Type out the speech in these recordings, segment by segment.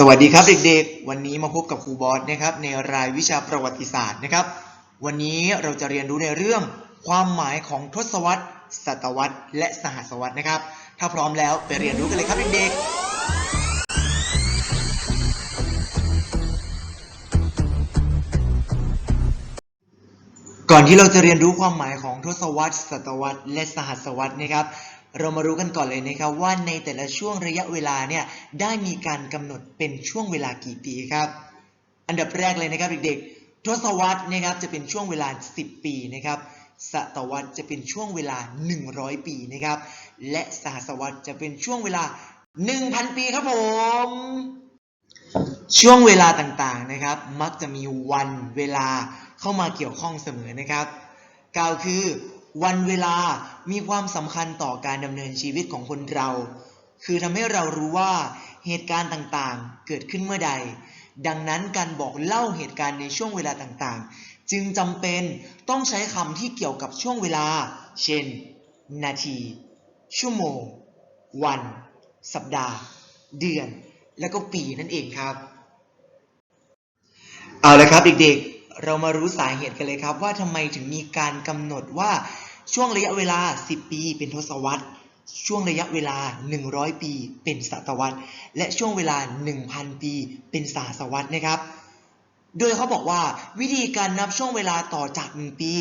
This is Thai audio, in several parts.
สวัสดีครับเด็กๆ วันนี้มาพบกับครูบอสนะครับในรายวิชาประวัติศาสตร์นะครับ วันนี้เราจะเรียนรู้ในเรื่อง ความหมายของทศวรรษ ศตวรรษ และสหัสวรรษนะครับ ถ้าพร้อมแล้วไปเรียนรู้กันเลยครับเด็กๆก่อนที่เราจะเรียนรู้ความหมายของทศวรรษ ศตวรรษ และสหัสวรรษนะครับ เรามารู้กันก่อนเลยนะครับว่าในแต่ละช่วงระยะเวลาเนี่ยได้มีการกำหนดเป็นช่วงเวลากี่ปีครับ อันดับแรกเลยนะครับเด็กๆ ทศวรรษนะครับจะเป็นช่วงเวลา 10 ปีนะครับศตวรรษจะเป็นช่วงเวลา 100 ปีนะครับ และสหสวรรษจะเป็นช่วงเวลา 1,000 ปีครับผม ช่วงเวลาต่างๆนะครับ มักจะมีวันเวลาเข้ามาเกี่ยวข้องเสมอนะครับกล่าวคือ วันเวลามีความสำคัญต่อการดำเนินชีวิตของคนเรา คือทำให้เรารู้ว่าเหตุการณ์ต่างๆ เกิดขึ้นเมื่อใด ดังนั้นการบอกเล่าเหตุการณ์ในช่วงเวลาต่างๆ จึงจำเป็นต้องใช้คำที่เกี่ยวกับช่วงเวลา เช่น นาที ชั่วโมง วัน สัปดาห์ เดือน และก็ปีนั่นเองครับ เอาละครับเด็กๆ เรามารู้สาเหตุกันเลยครับ ว่าทำไมถึงมีการกำหนดว่าช่วงระยะเวลา 10 ปีเป็นทศวรรษ ช่วงระยะเวลา 100 ปีเป็นศตวรรษ และช่วงเวลา 1,000 ปีเป็นสหัสวรรษนะครับ โดยเขาบอกว่าวิธีการนับช่วงเวลาต่อจาก 1 ปี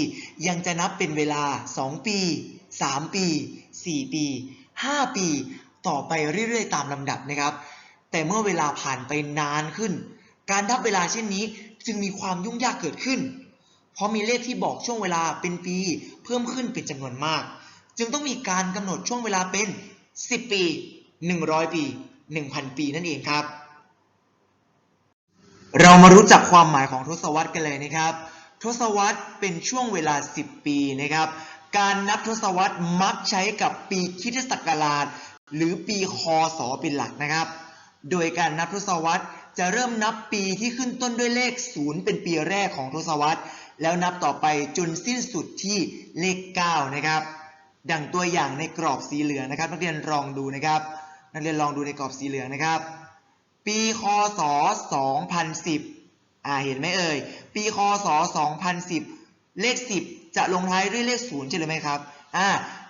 ยังจะนับเป็นเวลา 2 ปี 3 ปี 4 ปี 5 ปี ต่อไปเรื่อยๆ ตามลำดับนะครับ แต่เมื่อเวลาผ่านไปนานขึ้น การนับเวลาเช่นนี้จึงมีความยุ่งยากเกิดขึ้น เพราะมีเลขที่บอกช่วงเวลาเป็นปี เพิ่มขึ้นเป็นจำนวนมาก จึงต้องมีการกำหนดช่วงเวลาเป็น 10 ปี 100 ปี 1,000 ปีนั่นเองครับ เรามารู้จักความหมายของทศวรรษกันเลยนะครับ ทศวรรษเป็นช่วงเวลา 10 ปีนะครับ การนับทศวรรษมักใช้กับปีคริสตศักราชหรือปีคศเป็นหลักนะครับ โดยการนับทศวรรษ จะเริ่มนับปีที่ขึ้นต้นด้วยเลข 0 เป็นปีแรกของทศวรรษ แล้วนับต่อไปจนสิ้นสุดที่เลข 9 นะครับ ดังตัวอย่างในกรอบสีเหลืองนะครับ นักเรียนลองดูนะครับ นักเรียนลองดูในกรอบสีเหลืองนะครับ ปีคศ 2010 อ่าเห็นไหมเอ่ย ปีคศ 2010 เลข 10 จะลงท้ายด้วยเลข 0 ใช่หรือไม่ครับ อ่า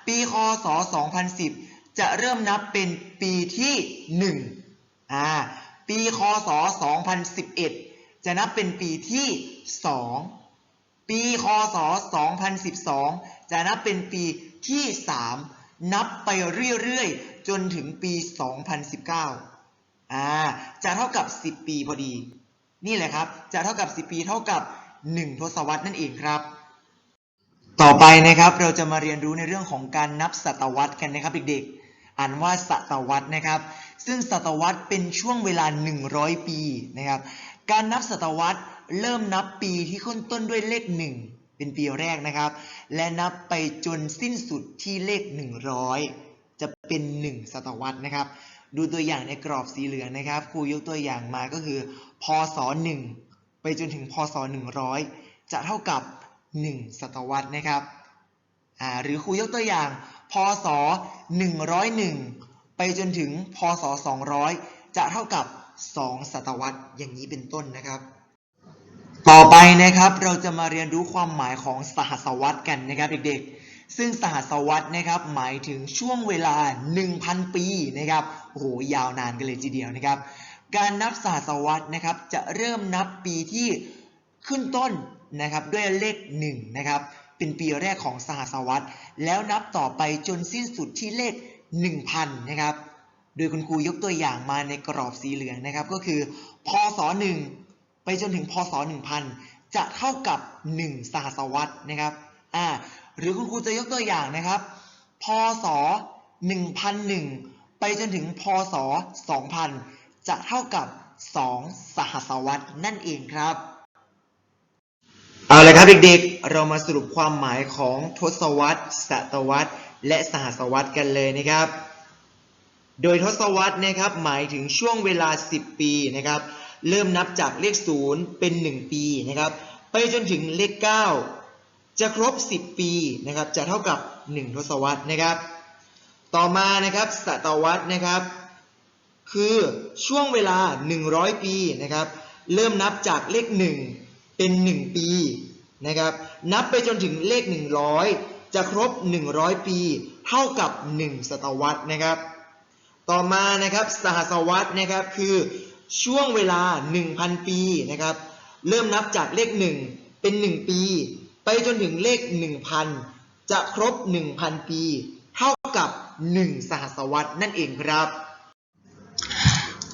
ปีคศ 2010 จะเริ่มนับเป็นปีที่ 1 อ่า ปีคศ 2011 จะนับเป็นปีที่ 2 ปีคศ 2012 จะนับเป็นปีที่ 3 นับไปเรื่อยๆ จนถึงปี 2019 อ่า จะเท่ากับ 10 ปีพอดี นี่แหละครับ จะเท่ากับ 10 ปีเท่ากับ 1 ทศวรรษนั่นเองครับต่อไปนะครับเราจะมาเรียนรู้ในเรื่องของการนับศตวรรษกันนะครับเด็กๆ อ่านว่าศตวรรษนะครับ ซึ่งศตวรรษเป็นช่วงเวลา 100 ปีนะครับ การนับศตวรรษเริ่มนับปีที่ขึ้นต้นด้วยเลข 1 เป็นปีแรกนะครับ และนับไปจนสิ้นสุดที่เลข 100 จะเป็น 1 ศตวรรษนะครับ ดูตัวอย่างในกรอบสีเหลืองนะครับ ครูยกตัวอย่างมาก็คือ พศ 1 ไปจนถึงพศ 100 จะเท่ากับ 1 ศตวรรษนะครับหรือครูยกตัวอย่าง พศ 101 ไปจนถึงพศ 200 จะเท่ากับ 2 ศตวรรษอย่างนี้เป็นต้นนะครับ ต่อไปนะครับเราจะมาเรียนรู้ความหมายของสหัสวรรษกันนะครับเด็กๆ ซึ่งสหัสวรรษนะครับหมายถึงช่วงเวลา 1,000 ปีนะครับโอ้โหยาวนานกันเลยทีเดียวนะครับ การนับสหัสวรรษนะครับจะเริ่มนับปีที่ขึ้นต้นนะครับด้วยเลข1นะครับ เป็นปีแรกของสหัสวรรษแล้วนับต่อไปจนสิ้นสุดที่เลข 1,000 นะครับ โดยคุณครูยกตัวอย่างมาในกรอบสีเหลืองนะครับ ก็คือ พศ 1 ไปจนถึงพศ 1000 จะเท่ากับ 1 สหัสวรรษนะครับอ่าหรือคุณครูจะยกตัวอย่างนะครับ พศ 1001 ไปจนถึงพศ 2000 จะเท่ากับ 2 สหัสวรรษนั่นเองครับ เอาละครับเด็กๆ เรามาสรุปความหมายของทศวรรษ ศตวรรษ และสหัสวรรษกันเลยนะครับ โดยทศวรรษนะครับหมายถึงช่วงเวลา 10 ปีนะครับ เริ่มนับจากเลข 0 เป็น 1 ปีนะครับ ไปจนถึงเลข 9 จะครบ 10 ปีนะครับ จะเท่ากับ 1 ทศวรรษนะครับ ต่อมานะครับศตวรรษนะครับ คือช่วงเวลา 100 ปีนะครับ เริ่มนับจากเลข 1 เป็น 1 ปีนะครับ นับไปจนถึงเลข 100 จะครบ 100 ปี เท่ากับ 1 ศตวรรษนะครับ ต่อมานะครับสหศวรรษนะครับคือช่วงเวลา 1,000 ปีนะครับ เริ่มนับจากเลข 1 เป็น 1 ปี ไปจนถึงเลข 1,000 จะครบ 1,000 ปี เท่ากับ 1 สหศวรรษนั่นเองครับ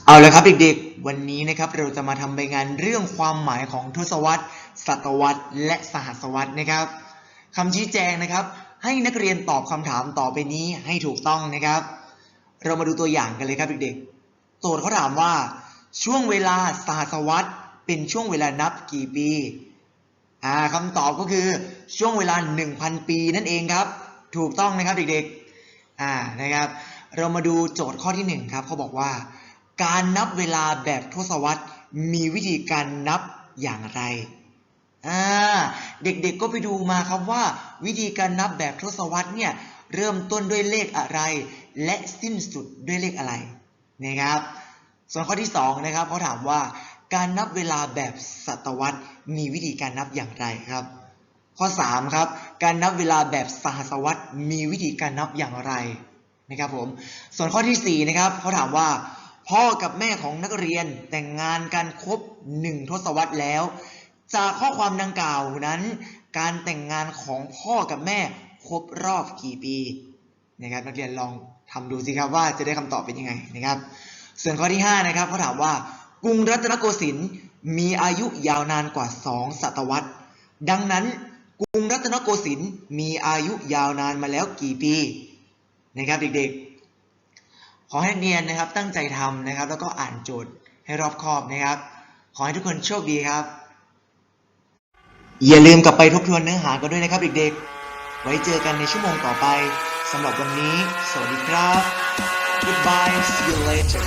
เอาละครับเด็กๆ วันนี้นะครับเราจะมาทำใบงานเรื่องความหมายของทศวรรษ ศตวรรษ และสหัสวรรษนะครับคำชี้แจงนะครับ ให้นักเรียนตอบคำถามต่อไปนี้ให้ถูกต้องนะครับ เรามาดูตัวอย่างกันเลยครับเด็กๆ โจทย์เขาถามว่า ช่วงเวลาสหัสวรรษ เป็นช่วงเวลานับกี่ปีอ่าคำตอบก็คือช่วงเวลา 1,000 ปีนั่นเองครับ ถูกต้องนะครับเด็กๆอ่านะครับ เรามาดูโจทย์ข้อที่1ครับเขาบอกว่า การนับเวลาแบบทศวรรษมีวิธีการนับอย่างไรอ่าเด็กๆก็ไปดูมาครับว่า วิธีการนับแบบทศวรรษเนี่ยเริ่มต้นด้วยเลขอะไร และสิ้นสุดด้วยเลขอะไรนะครับ ส่วนข้อที่2นะครับเขาถามว่าการนับเวลาแบบศตวรรษมีวิธีการนับอย่างไรครับ ข้อ3ครับการนับเวลาแบบสหัสวรรษมีวิธีการนับอย่างไรนะครับผมส่วนข้อทีสี่4นะครับเขาถามว่า พ่อกับแม่ของนักเรียนแต่งงานกันครบ1ทศวรรษแล้ว จากข้อความดังกล่าวนั้น การแต่งงานของพ่อกับแม่ครบรอบกี่ปีนะครับนักเรียนลองทำดูสิครับว่าจะได้คำตอบเป็นยังไงนะครับ ส่วนข้อที่ 5 นะครับเขาถามว่ากรุงรัตนโกสินทร์มีอายุยาวนานกว่า 2 ศตวรรษ ดังนั้นกรุงรัตนโกสินทร์มีอายุยาวนานมาแล้วกี่ปีนะครับเด็กๆ ขอให้เนียนนะครับ ตั้งใจทำนะครับ แล้วก็อ่านโจทย์ให้รอบคอบนะครับ ขอให้ทุกคนโชคดีครับ อย่าลืมกลับไปทบทวนเนื้อหากันด้วยนะครับเด็กๆ ไว้เจอกันในชั่วโมงต่อไปสำหรับวันนี้ สวัสดีครับ Goodbye see you later